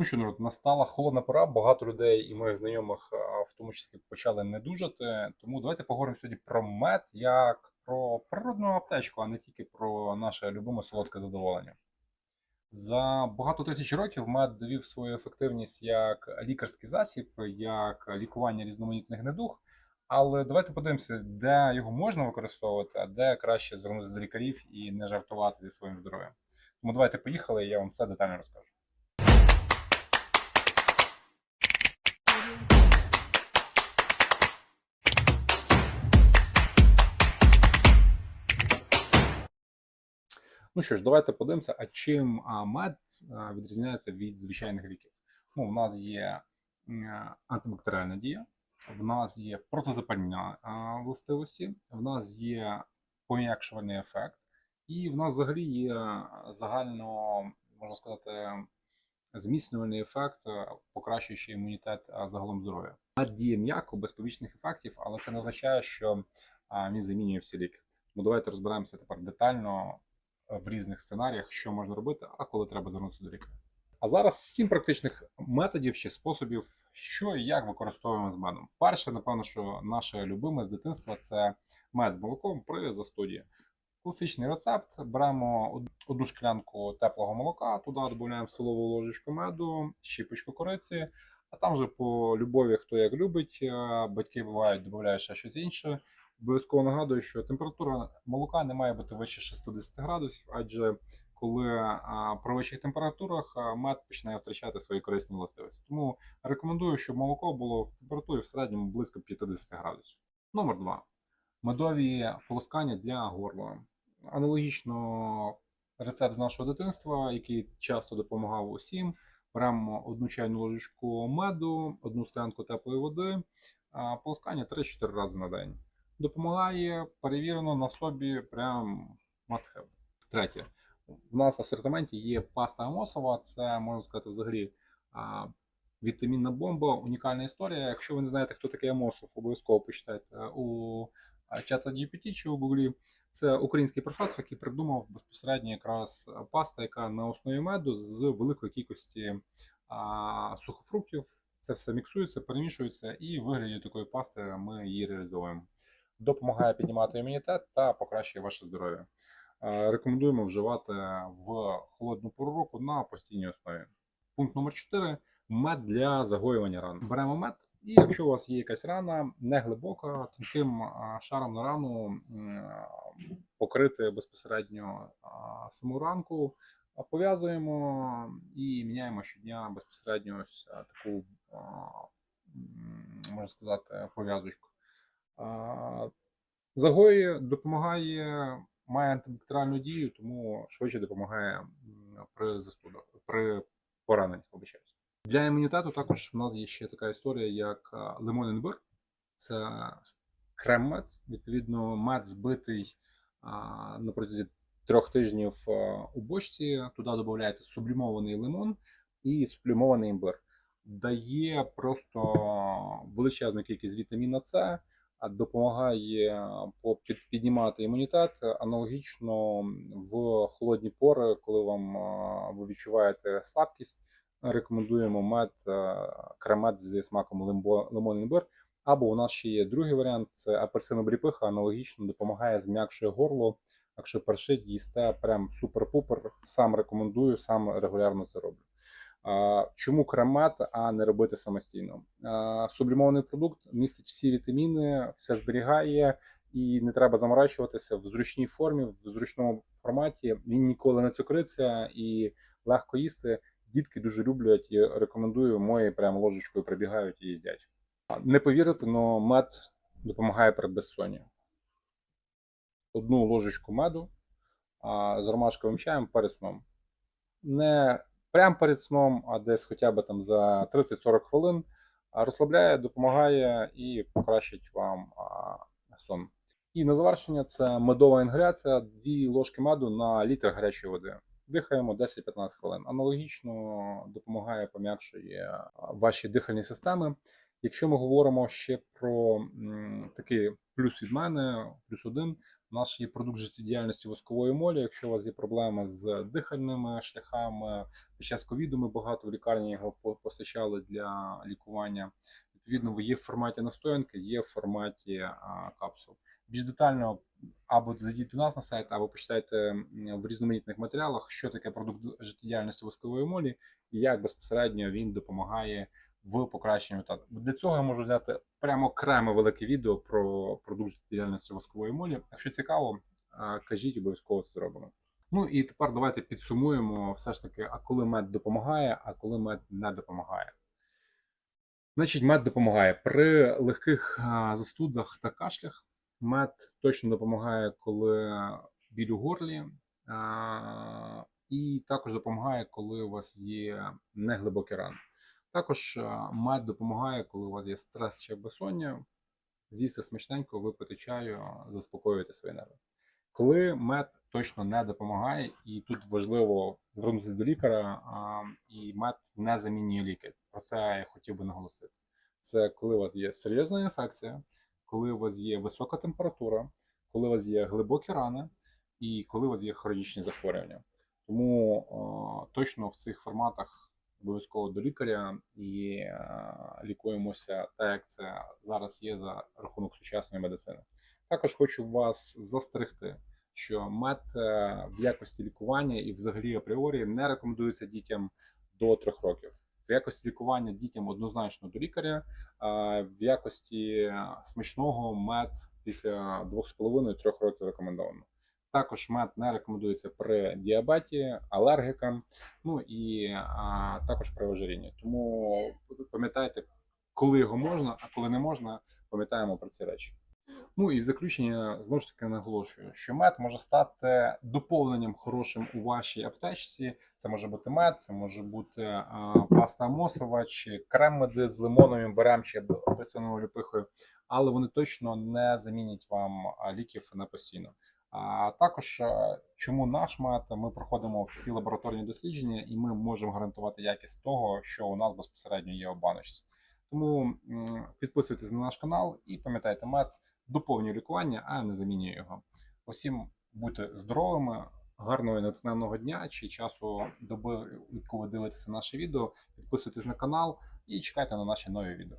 Ну що, народ, настала холодна пора. Багато людей і моїх знайомих, в тому числі, почали недужати. Тому давайте поговоримо сьогодні про мед як про природну аптечку, а не тільки про наше любиме солодке задоволення. За багато тисяч років мед довів свою ефективність як лікарський засіб, як лікування різноманітних недуг. Але давайте подивимося, де його можна використовувати, а де краще звернутися до лікарів і не жартувати зі своїм здоров'ям. Тому давайте поїхали, і я вам все детально розкажу. Ну що ж, давайте подивимося, а чим мед відрізняється від звичайних ліків. Ну, в нас є м, антибактеріальна дія, в нас є протизапальні властивості, в нас є пом'якшувальний ефект, і в нас взагалі є загально, можна сказати, зміцнювальний ефект, а, покращуючий імунітет а, загалом здоров'я. Мед діє м'яко, без побічних ефектів, але це не означає, що він замінює всі ліки. Тому давайте розберемося тепер детально в різних сценаріях, що можна робити, а коли треба звернутися до лікаря. А зараз сім практичних методів чи способів, що і як використовуємо з медом. Перше, напевно, що наше любиме з дитинства це мед з молоком при застуді. Класичний рецепт: беремо одну шклянку теплого молока, туди додаємо столову ложечку меду, щіпочку кориці, а там вже по любові, хто як любить, е, батьки бувають, додають ще щось інше. Обов'язково нагадую, що температура молока не має бути вище 60 градусів, адже коли при вищих температурах мед починає втрачати свої корисні властивості. Тому рекомендую, щоб молоко було в температурі в середньому близько 50 градусів. Номер 2. Медові полоскання для горла. Аналогічно рецепт з нашого дитинства, який часто допомагав усім. Беремо одну чайну ложечку меду, одну склянку теплої води, а, полоскання 3-4 рази на день допомагає перевірено на собі прям must have. Третє. В нас в асортименті є паста амосова, це можна сказати взагалі вітамінна бомба, унікальна історія. Якщо ви не знаєте, хто такий Амосов, обов'язково почитайте у а, чата GPT чи у Гуглі. Це український професор, який придумав безпосередньо якраз паста, яка на основі меду з великої кількості а, сухофруктів. Це все міксується, перемішується, і в вигляді такої пасти ми її реалізовуємо допомагає піднімати імунітет та покращує ваше здоров'я. Е, Рекомендуємо вживати в холодну пору року на постійній основі. Пункт номер 4 мед для загоювання ран. Беремо мед, і якщо у вас є якась рана, не глибока, тонким шаром на рану покрити безпосередньо саму ранку, пов'язуємо і міняємо щодня безпосередньо ось таку, можна сказати, пов'язочку. А, Загоює, допомагає, має антибактеріальну дію, тому швидше допомагає при застудах, при пораненнях, вибачаюсь. Для імунітету також в нас є ще така історія, як а, лимон імбир. Це крем-мед, відповідно, мед збитий на протязі трьох тижнів у бочці. Туди додається сублімований лимон і сублімований імбир. Дає просто величезну кількість вітаміна С, допомагає піднімати імунітет аналогічно в холодні пори, коли вам ви відчуваєте слабкість. Рекомендуємо мед кремет зі смаком лимбо- лимон імбир. Або у нас ще є другий варіант: це апельсинобріпиха, аналогічно допомагає зм'якшує горло. Якщо першить, їсте прям супер-пупер. Сам рекомендую, сам регулярно це роблю. Чому кремет, а не робити самостійно? Сублімований продукт містить всі вітаміни, все зберігає, і не треба заморачуватися в зручній формі, в зручному форматі. Він ніколи не цукриться і легко їсти. Дітки дуже люблять і рекомендую, мої прямо ложечкою прибігають і їдять. Не повірите, але мед допомагає при безсонні. Одну ложечку меду з ромашковим чаєм перед сном. Не прямо перед сном, а десь хоча б там за 30-40 хвилин. Розслабляє, допомагає і покращить вам сон. І на завершення це медова інгаляція, 2 ложки меду на літр гарячої води. Дихаємо 10-15 хвилин. Аналогічно допомагає, пом'якшує ваші дихальні системи. Якщо ми говоримо ще про такий плюс від мене, плюс один, У нас є продукт життєдіяльності воскової молі. Якщо у вас є проблеми з дихальними шляхами, під час ковіду ми багато в лікарні його постачали для лікування. Відповідно, є в форматі настоянки, є в форматі а, капсул. Більш детально або зайдіть до нас на сайт, або почитайте в різноманітних матеріалах, що таке продукт життєдіяльності воскової молі і як безпосередньо він допомагає в покращенні результату. Для цього я можу взяти прямо окреме велике відео про продукт діяльності воскової молі. Якщо цікаво, кажіть, обов'язково це зробимо. Ну і тепер давайте підсумуємо все ж таки, а коли мед допомагає, а коли мед не допомагає. Значить, мед допомагає при легких застудах та кашлях. Мед точно допомагає, коли біль у горлі, і також допомагає, коли у вас є неглибокі рани. Також мед допомагає, коли у вас є стрес чи безсоння. З'їсти смачненько, випити чаю, заспокоювати свої нерви. Коли мед точно не допомагає, і тут важливо звернутися до лікаря, і мед не замінює ліки. Про це я хотів би наголосити. Це коли у вас є серйозна інфекція, коли у вас є висока температура, коли у вас є глибокі рани, і коли у вас є хронічні захворювання. Тому о, точно в цих форматах обов'язково до лікаря і е, лікуємося так, як це зараз є за рахунок сучасної медицини. Також хочу вас застерегти, що мед е, в якості лікування і взагалі апріорі не рекомендується дітям до 3 років. В якості лікування дітям однозначно до лікаря, а в якості смачного мед після 2,5-3 років рекомендовано. Також мед не рекомендується при діабеті, алергікам, ну і а, також при ожирінні. Тому пам'ятайте, коли його можна, а коли не можна, пам'ятаємо про ці речі. Ну і в заключення знову ж таки наголошую, що мед може стати доповненням хорошим у вашій аптечці. Це може бути мед, це може бути а, паста амосова, чи крем меди з лимоном, імбирем чи апельсиновою ліпихою, але вони точно не замінять вам ліків на постійно. А також е, чому наш мед, ми проходимо всі лабораторні дослідження, і ми можемо гарантувати якість того, що у нас безпосередньо є у баночці. Тому підписуйтесь на наш канал і пам'ятайте, мед доповнює лікування, а не замінює його. Усім будьте здоровими, гарного і натхненного дня чи часу доби, ви дивитеся наше відео. Підписуйтесь на канал і чекайте на наші нові відео.